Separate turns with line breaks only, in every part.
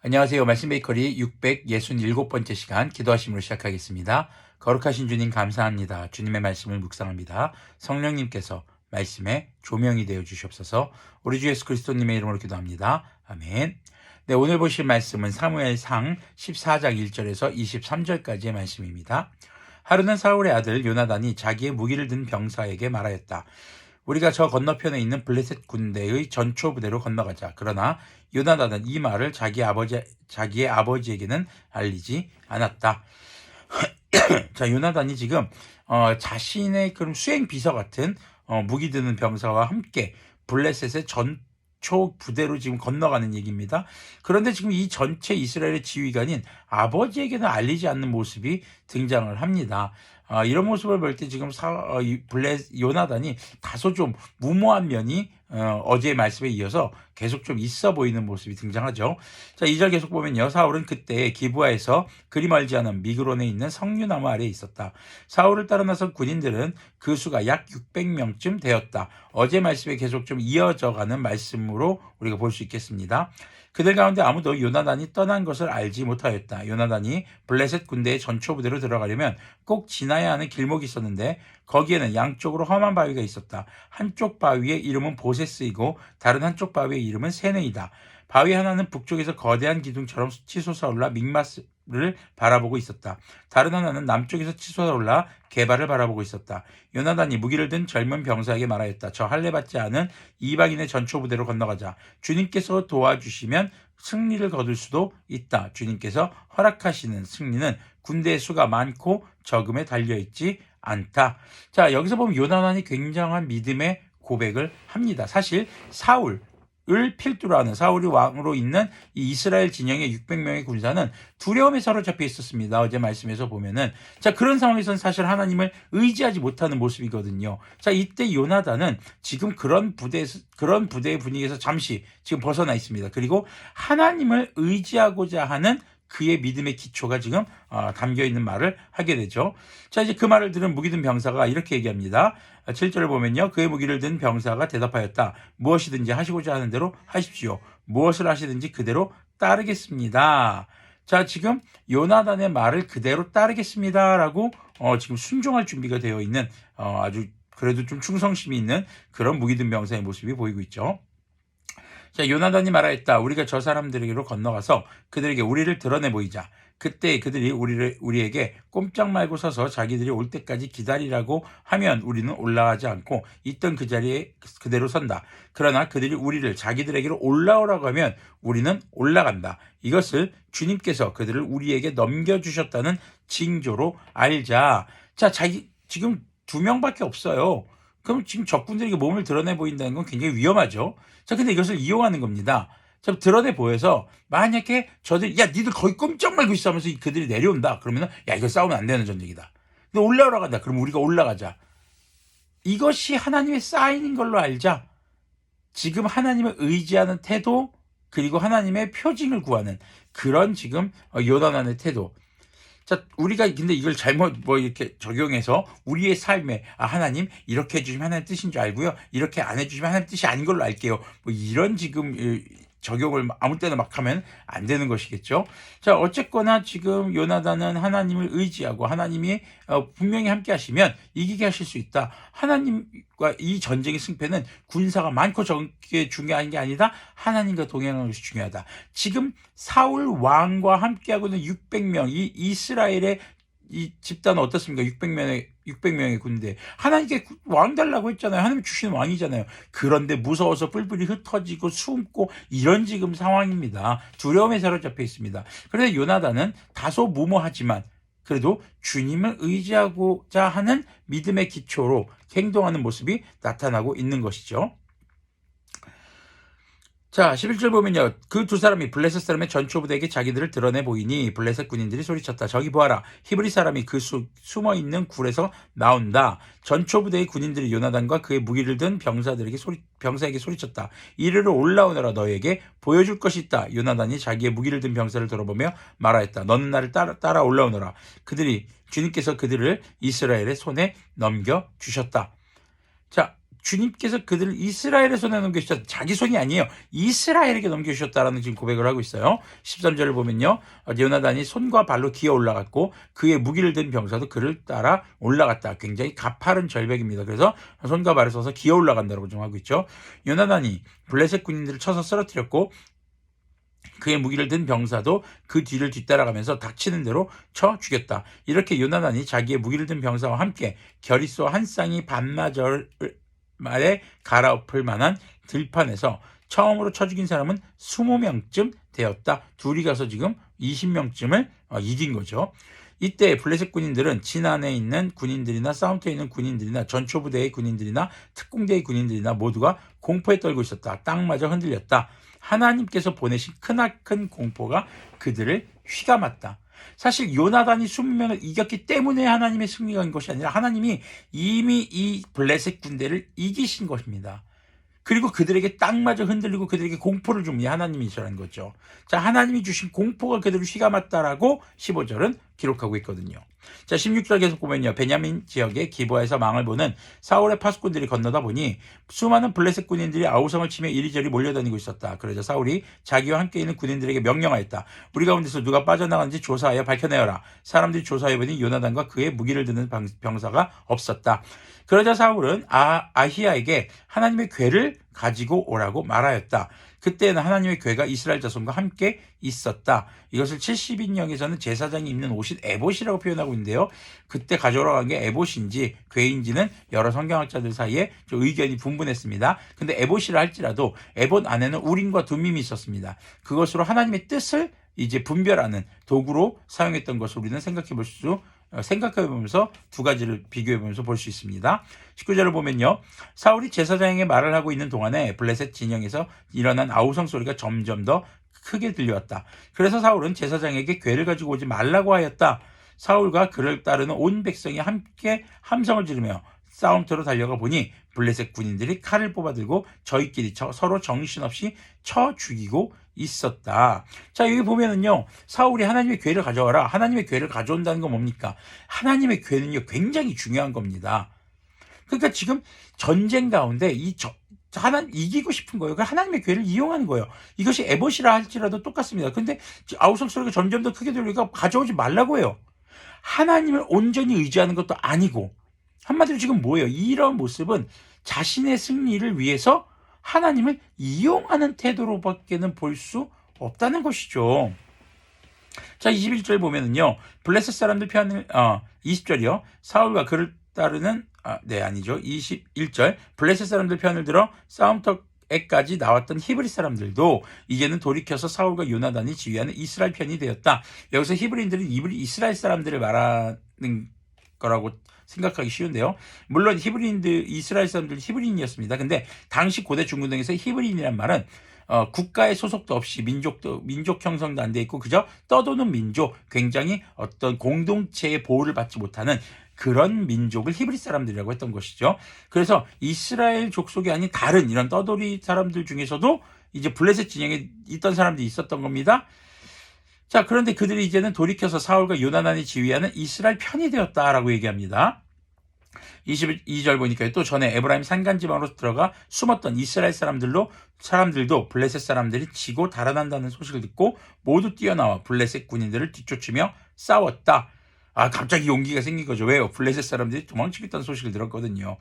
안녕하세요. 말씀 베이커리 667번째 시간 기도하심으로 시작하겠습니다. 거룩하신 주님 감사합니다. 주님의 말씀을 묵상합니다. 성령님께서 말씀에 조명이 되어 주시옵소서. 우리 주 예수 그리스도님의 이름으로 기도합니다. 아멘. 네, 오늘 보실 말씀은 사무엘상 14장 1절에서 23절까지의 말씀입니다. 하루는 사울의 아들 요나단이 자기의 무기를 든 병사에게 말하였다. 우리가 저 건너편에 있는 블레셋 군대의 전초 부대로 건너가자. 그러나 요나단은 이 말을 자기 아버지 자기의 아버지에게는 알리지 않았다. 자, 요나단이 지금 어, 자신의 그런 수행 비서 같은 어, 무기 드는 병사와 함께 블레셋의 전초 부대로 지금 건너가는 얘기입니다. 그런데 지금 이 전체 이스라엘의 지휘관인 아버지에게는 알리지 않는 모습이 등장을 합니다. 어, 이런 모습을 볼 때 지금 사, 어, 이 블레 요나단이 다소 좀 무모한 면이 어, 제의 말씀에 이어서 계속 좀 있어 보이는 모습이 등장하죠. 자, 2절 계속 보면요. 사울은 그때 기부하에서 그리 멀지 않은 미그론에 있는 석류나무 아래에 있었다. 사울을 따라 나선 군인들은 그 수가 약 600명쯤 되었다. 어제 말씀에 계속 좀 이어져 가는 말씀으로 우리가 볼 수 있겠습니다. 그들 가운데 아무도 요나단이 떠난 것을 알지 못하였다. 요나단이 블레셋 군대의 전초 부대로 들어가려면 꼭 지나야 하는 길목이 있었는데 거기에는 양쪽으로 험한 바위가 있었다. 한쪽 바위의 이름은 보세스이고 다른 한쪽 바위의 이름은 세네이다. 바위 하나는 북쪽에서 거대한 기둥처럼 치솟아올라 믹마스 를 바라보고 있었다. 다른 하나는 남쪽에서 치솟아올라 개발을 바라보고 있었다. 요나단이 무기를 든 젊은 병사에게 말하였다. 저 할례 받지 않은 이방인의 전초 부대로 건너가자. 주님께서 도와주시면 승리를 거둘 수도 있다. 주님께서 허락하시는 승리는 군대의 수가 많고 적음에 달려있지 않다. 자, 여기서 보면 요나단이 굉장한 믿음의 고백을 합니다. 사실 사울, 을 필두로 하는 사울이 왕으로 있는 이 이스라엘 진영의 600명의 군사는 두려움에 사로잡혀 있었습니다. 어제 말씀에서 보면은 자 그런 상황에서는 사실 하나님을 의지하지 못하는 모습이거든요. 자 이때 요나단은 지금 그런 부대 그런 부대의 분위기에서 잠시 지금 벗어나 있습니다. 그리고 하나님을 의지하고자 하는 그의 믿음의 기초가 지금 어, 담겨 있는 말을 하게 되죠. 자, 이제 그 말을 들은 무기 든 병사가 이렇게 얘기합니다. 7절을 보면요. 그의 무기를 든 병사가 대답하였다. 무엇이든지 하시고자 하는 대로 하십시오. 무엇을 하시든지 그대로 따르겠습니다. 자, 지금 요나단의 말을 그대로 따르겠습니다라고 어, 지금 순종할 준비가 되어 있는 어, 아주 그래도 좀 충성심이 있는 그런 무기 든 병사의 모습이 보이고 있죠. 자, 요나단이 말하였다. 우리가 저 사람들에게로 건너가서 그들에게 우리를 드러내 보이자. 그때 그들이 우리를 우리에게 꼼짝 말고 서서 자기들이 올 때까지 기다리라고 하면 우리는 올라가지 않고 있던 그 자리에 그대로 선다. 그러나 그들이 우리를 자기들에게로 올라오라고 하면 우리는 올라간다. 이것을 주님께서 그들을 우리에게 넘겨 주셨다는 징조로 알자. 자, 자기 지금 두 명밖에 없어요. 그럼 지금 적군들에게 몸을 드러내 보인다는 건 굉장히 위험하죠. 자, 근데 이것을 이용하는 겁니다. 자, 드러내 보여서 만약에 저들 야, 니들 거의 꼼짝 말고 있어 하면서 그들이 내려온다. 그러면은 야, 이거 싸우면 안 되는 전쟁이다. 근데 올라오라 간다. 그럼 우리가 올라가자. 이것이 하나님의 사인인 걸로 알자. 지금 하나님을 의지하는 태도 그리고 하나님의 표징을 구하는 그런 지금 요단안의 태도. 자, 우리가 근데 이걸 잘못 뭐 이렇게 적용해서 우리의 삶에 아 하나님 이렇게 해주시면 하나님 뜻인 줄 알고요. 이렇게 안 해주시면 하나님 뜻이 아닌 걸로 알게요. 뭐 이런 지금 적용을 아무 때나 막 하면 안 되는 것이겠죠. 자, 어쨌거나 지금 요나단은 하나님을 의지하고 하나님이 어, 분명히 함께 하시면 이기게 하실 수 있다. 하나님과 이 전쟁의 승패는 군사가 많고 적게 중요한 게 아니다. 하나님과 동행하는 것이 중요하다. 지금 사울 왕과 함께하고 있는 600명, 이 이스라엘의 이 집단은 어떻습니까? 600명의 600명의 군대. 하나님께 왕 달라고 했잖아요. 하나님 주시는 왕이잖아요. 그런데 무서워서 뿔뿔이 흩어지고 숨고 이런 지금 상황입니다. 두려움에 사로잡혀 있습니다. 그런데 요나단은 다소 무모하지만 그래도 주님을 의지하고자 하는 믿음의 기초로 행동하는 모습이 나타나고 있는 것이죠. 자, 11절 보면요. 그 두 사람이 블레셋 사람의 전초부대에게 자기들을 드러내 보이니 블레셋 군인들이 소리쳤다. 저기 보아라. 히브리 사람이 그 수, 숨어 있는 굴에서 나온다. 전초부대의 군인들이 요나단과 그의 무기를 든 병사들에게 소리, 병사에게 소리쳤다. 이르러 올라오너라 너에게 보여줄 것이 있다. 요나단이 자기의 무기를 든 병사를 돌아보며 말하였다. 너는 나를 따라, 따라 올라오너라. 그들이 주님께서 그들을 이스라엘의 손에 넘겨 주셨다. 자, 주님께서 그들을 이스라엘의 손에 넘겨주셨다. 자기 손이 아니에요. 이스라엘에게 넘겨주셨다라는 지금 고백을 하고 있어요. 13절을 보면요. 어, 요나단이 손과 발로 기어 올라갔고 그의 무기를 든 병사도 그를 따라 올라갔다. 굉장히 가파른 절벽입니다. 그래서 손과 발을 써서 기어 올라간다고 좀 하고 있죠. 요나단이 블레셋 군인들을 쳐서 쓰러뜨렸고 그의 무기를 든 병사도 그 뒤를 뒤따라가면서 닥치는 대로 쳐 죽였다. 이렇게 요나단이 자기의 무기를 든 병사와 함께 결의소 한 쌍이 반나절 말에 갈아엎을 만한 들판에서 처음으로 쳐 죽인 사람은 20명쯤 되었다. 둘이 가서 지금 20명쯤을 어, 이긴 거죠. 이때 블레셋 군인들은 진안에 있는 군인들이나 싸움터에 있는 군인들이나 전초부대의 군인들이나 특공대의 군인들이나 모두가 공포에 떨고 있었다. 땅마저 흔들렸다. 하나님께서 보내신 크나큰 공포가 그들을 휘감았다. 사실 요나단이 20명을 이겼기 때문에 하나님의 승리가 인 것이 아니라 하나님이 이미 이 블레셋 군대를 이기신 것입니다. 그리고 그들에게 땅마저 흔들리고 그들에게 공포를 줍니 하나님이시라는 거죠. 자, 하나님이 주신 공포가 그들을 휘감았다라고 15절은 기록하고 있거든요. 자, 16절 계속 보면요. 베냐민 지역의 기부에서 망을 보는 사울의 파수꾼들이 건너다 보니 수많은 블레셋 군인들이 아우성을 치며 이리저리 몰려다니고 있었다. 그러자 사울이 자기와 함께 있는 군인들에게 명령하였다. 우리 가운데서 누가 빠져나간지 조사하여 밝혀내어라. 사람들이 조사해보니 요나단과 그의 무기를 드는 병사가 없었다. 그러자 사울은 아, 아히야에게 하나님의 괴를 가지고 오라고 말하였다. 그때는 하나님의 괴가 이스라엘 자손과 함께 있었다. 이것을 70인령에서는 제사장이 입는 옷이 에봇이라고 표현하고 있는데요. 그때 가져오라고 한 게 에봇인지 괴인지는 여러 성경학자들 사이에 좀 의견이 분분했습니다. 근데 에봇이라 할지라도 에봇 안에는 우림과 둠밈이 있었습니다. 그것으로 하나님의 뜻을 이제 분별하는 도구로 사용했던 것을 우리는 생각해 볼수 어, 생각해 보면서 두 가지를 비교해 보면서 볼 수 있습니다. 19절을 보면요. 사울이 제사장에게 말을 하고 있는 동안에 블레셋 진영에서 일어난 아우성 소리가 점점 더 크게 들려왔다. 그래서 사울은 제사장에게 괴를 가지고 오지 말라고 하였다. 사울과 그를 따르는 온 백성이 함께 함성을 지르며 싸움터로 달려가 보니 블레셋 군인들이 칼을 뽑아들고 저희끼리 쳐, 서로 정신없이 쳐 죽이고 있었다. 자, 여기 보면은요, 사울이 하나님의 괴를 가져와라. 하나님의 괴를 가져온다는 건 뭡니까? 하나님의 괴는요, 굉장히 중요한 겁니다. 그러니까 지금 전쟁 가운데 이 저, 하나 이기고 싶은 거예요. 그 하나님의 괴를 이용하는 거예요. 이것이 에봇이라 할지라도 똑같습니다. 근데 아우성 소리가 점점 더 크게 들리니까 가져오지 말라고 해요. 하나님을 온전히 의지하는 것도 아니고 한마디로 지금 뭐예요? 이런 모습은 자신의 승리를 위해서 하나님을 이용하는 태도로밖에는 볼 수 없다는 것이죠. 자, 21절 보면은요. 블레셋 사람들 편을 어, 20절이요. 사울과 그를 따르는 아, 네, 아니죠. 21절. 블레셋 사람들 편을 들어 싸움터 에까지 나왔던 히브리 사람들도 이제는 돌이켜서 사울과 요나단이 지휘하는 이스라엘 편이 되었다. 여기서 히브리인들은 이스라엘 사람들을 말하는 거라고 생각하기 쉬운데요. 물론 히브리인들 이스라엘 사람들 히브리인이었습니다. 근데 당시 고대 중고등에서 히브리인이란 말은 어, 국가의 소속도 없이 민족도 민족 형성도 안 돼 있고 그저 떠도는 민족, 굉장히 어떤 공동체의 보호를 받지 못하는 그런 민족을 히브리 사람들이라고 했던 것이죠. 그래서 이스라엘 족속이 아닌 다른 이런 떠돌이 사람들 중에서도 이제 블레셋 진영에 있던 사람들이 있었던 겁니다. 자, 그런데 그들이 이제는 돌이켜서 사울과 요나단이 지휘하는 이스라엘 편이 되었다라고 얘기합니다. 22절 보니까 또 전에 에브라임 산간 지방으로 들어가 숨었던 이스라엘 사람들로 사람들도 블레셋 사람들이 지고 달아난다는 소식을 듣고 모두 뛰어나와 블레셋 군인들을 뒤쫓으며 싸웠다. 아 갑자기 용기가 생긴 거죠. 왜요? 블레셋 사람들이 도망치겠다는 소식을 들었거든요.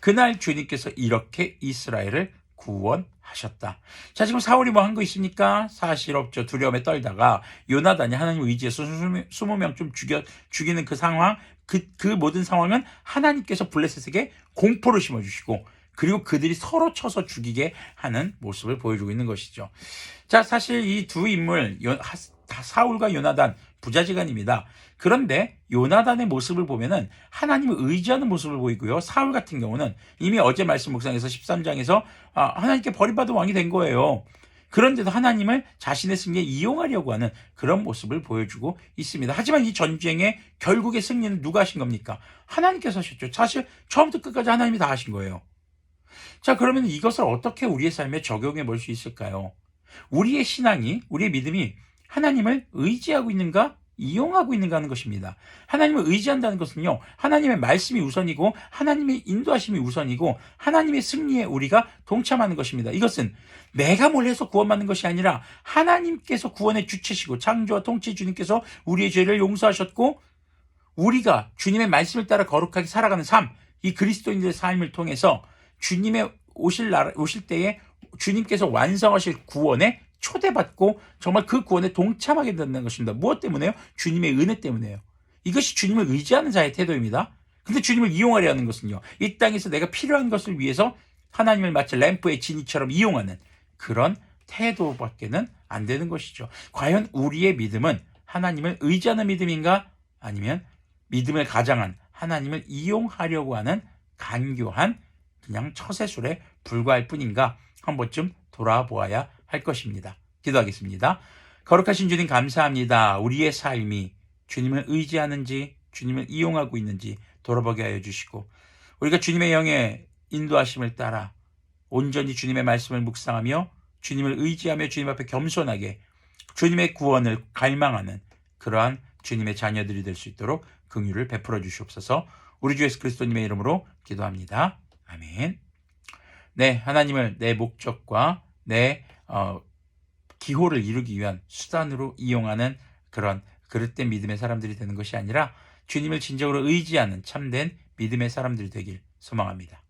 그날 주님께서 이렇게 이스라엘을 구원하셨다. 자, 지금 사울이 뭐 한 거 있습니까? 사실 없죠. 두려움에 떨다가 요나단이 하나님 의지에서 20명 좀 죽여, 죽이는 그 상황, 그, 그 모든 상황은 하나님께서 블레셋에게 공포를 심어주시고 그리고 그들이 서로 쳐서 죽이게 하는 모습을 보여주고 있는 것이죠. 자, 사실 이 두 인물, 사울과 요나단, 부자지간입니다. 그런데 요나단의 모습을 보면은 하나님을 의지하는 모습을 보이고요. 사울 같은 경우는 이미 어제 말씀 묵상에서 13장에서 아, 하나님께 버림받은 왕이 된 거예요. 그런데도 하나님을 자신의 승리에 이용하려고 하는 그런 모습을 보여주고 있습니다. 하지만 이 전쟁의 결국의 승리는 누가 하신 겁니까? 하나님께서 하셨죠. 사실 처음부터 끝까지 하나님이 다 하신 거예요. 자, 그러면 이것을 어떻게 우리의 삶에 적용해 볼 수 있을까요? 우리의 신앙이, 우리의 믿음이 하나님을 의지하고 있는가? 이용하고 있는가 하는 것입니다. 하나님을 의지한다는 것은요, 하나님의 말씀이 우선이고, 하나님의 인도하심이 우선이고, 하나님의 승리에 우리가 동참하는 것입니다. 이것은 내가 뭘 해서 구원받는 것이 아니라 하나님께서 구원의 주체시고, 창조와 통치 주님께서 우리의 죄를 용서하셨고, 우리가 주님의 말씀을 따라 거룩하게 살아가는 삶, 이 그리스도인들의 삶을 통해서 주님의 오실 날, 오실 때에 주님께서 완성하실 구원에 초대받고 정말 그 구원에 동참하게 된다는 것입니다. 무엇 때문에요? 주님의 은혜 때문에요. 이것이 주님을 의지하는 자의 태도입니다. 근데 주님을 이용하려 하는 것은요. 이 땅에서 내가 필요한 것을 위해서 하나님을 마치 램프의 진이처럼 이용하는 그런 태도밖에는 안 되는 것이죠. 과연 우리의 믿음은 하나님을 의지하는 믿음인가? 아니면 믿음을 가장한 하나님을 이용하려고 하는 간교한 그냥 처세술에 불과할 뿐인가? 한 번쯤 돌아보아야 할 것입니다. 기도하겠습니다. 거룩하신 주님 감사합니다. 우리의 삶이 주님을 의지하는지 주님을 이용하고 있는지 돌아보게 하여 주시고 우리가 주님의 영의 인도하심을 따라 온전히 주님의 말씀을 묵상하며 주님을 의지하며 주님 앞에 겸손하게 주님의 구원을 갈망하는 그러한 주님의 자녀들이 될 수 있도록 긍휼을 베풀어 주시옵소서. 우리 주 예수 그리스도님의 이름으로 기도합니다. 아멘. 네, 하나님을 내 목적과 내 어, 기호를 이루기 위한 수단으로 이용하는 그런 그릇된 믿음의 사람들이 되는 것이 아니라 주님을 진정으로 의지하는 참된 믿음의 사람들이 되길 소망합니다.